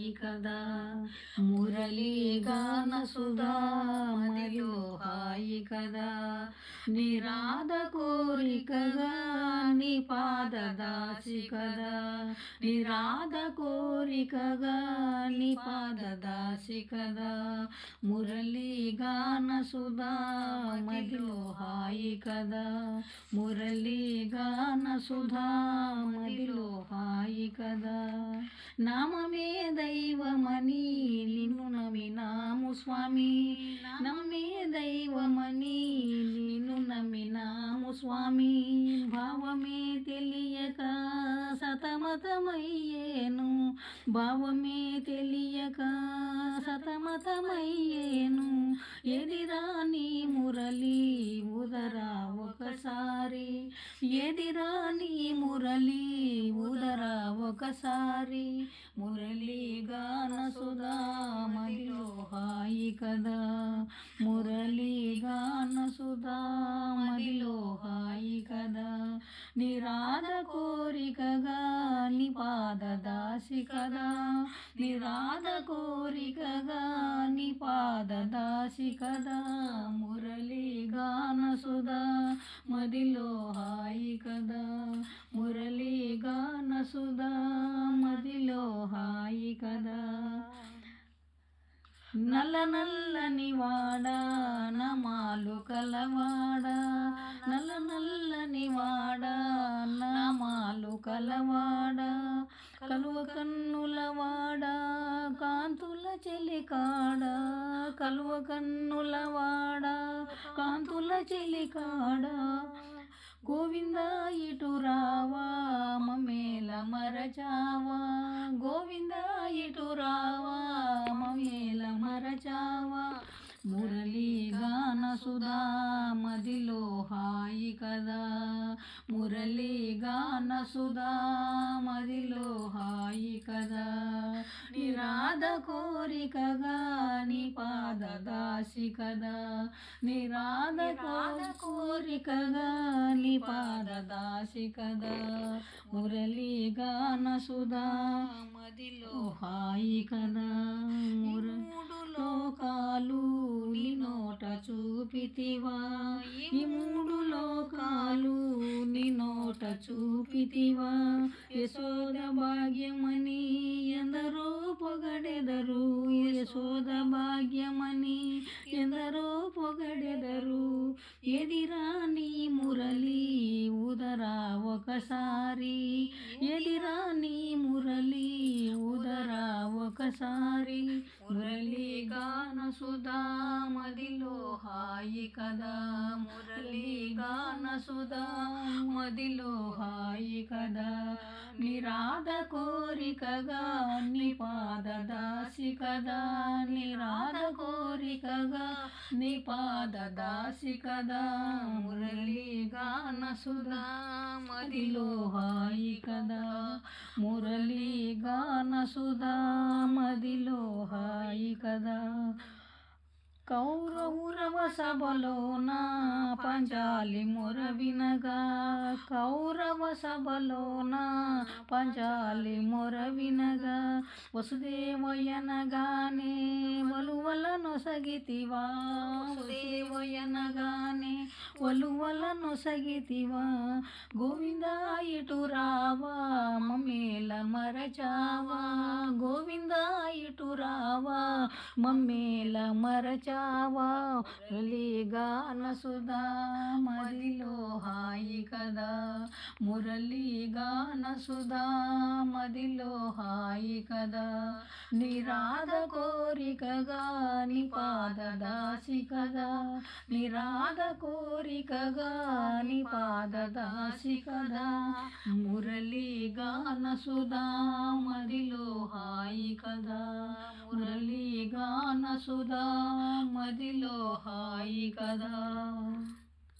కదా. మురళీ గాన సుధా హాయి కదా. నిరాధ కోరికగా నీ పాద దాసి కదా. నిరాధ కోరికగా నీ పాద దాసి కదా. మురళీ గాన సుధా హాయి కదా. మురళీ గాన సుధా మదిలో కదా. నామమే దైవమని నిన్ను నమ్మినాము స్వామి. నమ్మే దైవమని నిన్ను నమ్మినాము స్వామి. భావమే తెలియక సతమతమయ్యేను. భావమే తెలియక సతమతమయ్యేను. ఎదిరా నీ మురళి ఉదరా ఒకసారి. ఎదిరా నీ మురళి ఒకసారి మురళీగాన సుధామదిలో హాయి కదా. మురళీగాన సుధామదిలో హాయి కదా. నిరాధ కోరికగా నిపాద దాసి కదా. నిరాధ కోరికగా నిపాద దాసి కదా. మురళీగాన సుధా మదిలో హాయి కదా. మురళీగా నల్ల నల్లని వాడా నమాలు కలవాడా. నల్ల నల్లని వాడా నమాలు కలవాడా. కలువ కన్నుల వాడా కాంతుల చెలికాడా కలువ కన్నుల వాడా కాంతుల చెలికాడా గోవింద ఇటు రావా మమేల మరచావా. గోవింద ఇటు రావా సుధా మదిలో హాయి కదా. మురళీగాన సుధా మదిలో హాయి కదా. నిరాధ కోరికగా నీ పాద దాసి కదా. నిరాధ కోరికగా నీ పాద దాసి కదా. మురళీగాన సుధా మదిలో హాయి కదా. మురళీ లోకాలు నీ నోట చూపితివా? ఈ మూడు లోకాలు నీ నోట చూపితివా? యశోద భాగ్యమని ఎందరో పొగడెదరు. యశోద భాగ్యమని ఎందరో పొగడెదరు. ఎదిరా నీ మురళి ఉదరా ఒకసారి. ఎదిరా నీ మురళి ఉదరా ఒకసారి మురళి గాన మదిలో హాయి కదా. మురళీ గాన సుధా మదిలో హాయి నిరాధ కోరికగా నీ పాద దాసి కదా నిరాధ కోరికగా నీ పాద దాసి కదా మురళి సుధా మదిలో హాయి కదా మురళి సుధా మదిలో హాయి కదా కౌరవురవ సభలోన పంచాలి మొర వినగా కౌరవ సభలోన పంచాలి మొర వినగా వసుదేవయనగానే వలువల నొసగితివా వసుదేవయనగానే వలువల నొసగితివా గోవింద ఇటు రావా మమ్మేల మరచావా. గోవింద ఇటు రావా మమ్మేల మరచావా. వచ్చావా గాన సుధా మదిలో హాయి కదా. మురళీగాన సుధా మదిలో హాయి కదా. నిరాధ కోరికగా నీ పాద దాసి కదా. నిరాధ కోరికగా నీ పాద దాసి కదా. మురళీగాన సుధా మదిలో సుధా మదిలో హాయి కదా.